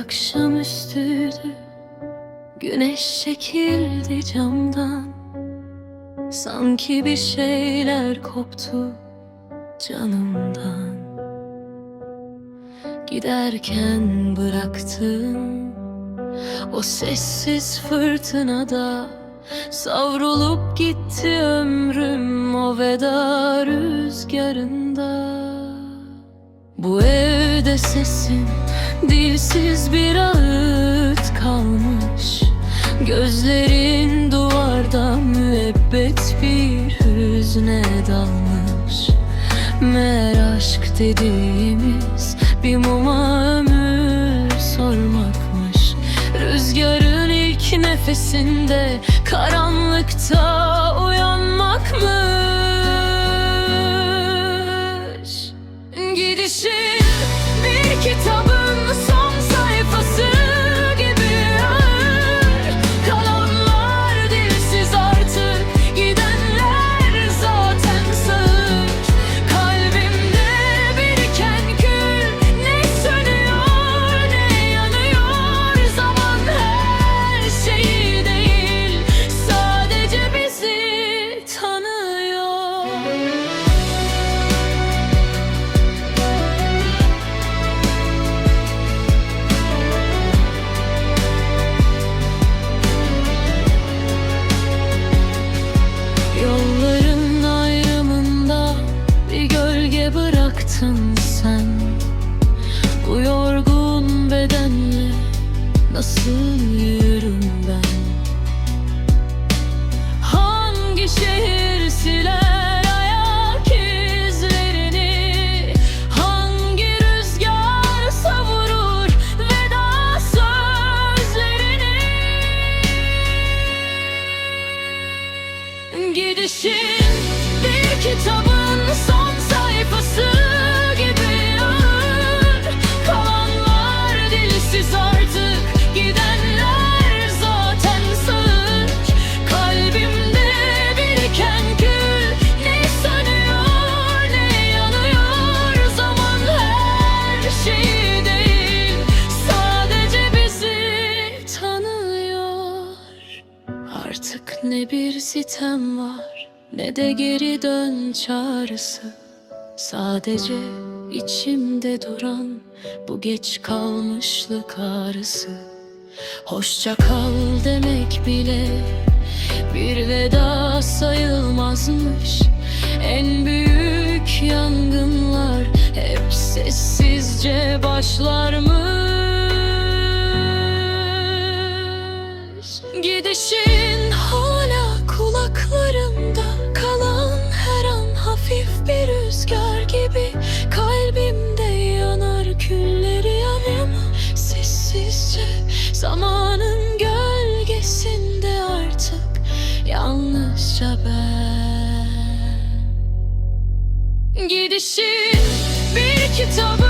akşamüstüydü Güneş çekildi camdan. Sanki bir şeyler koptu canımdan. Giderken bıraktım O sessiz fırtınada. Savrulup gitti ömrüm o veda rüzgarında evde sesin. Dilsiz bir ağıt kalmış. Gözlerin duvarda müebbet bir hüzne dalmış. Meğer aşk dediğimiz bir muma ömür sormakmış. Rüzgarın ilk nefesinde karanlıkta gölge bıraktın sen? Bu yorgun bedenle nasıl yürürüm ben? Hangi şehir siler Gidişin bir kitabın ne bir sitem var. Ne de geri dön çağrısı Sadece içimde duran bu geç kalmışlık ağrısı Hoşça kal demek bile bir veda sayılmazmış. En büyük yangınlar hep sessizce başlarmış. Gidişin yalnızca ben Gidişin bir kitabın son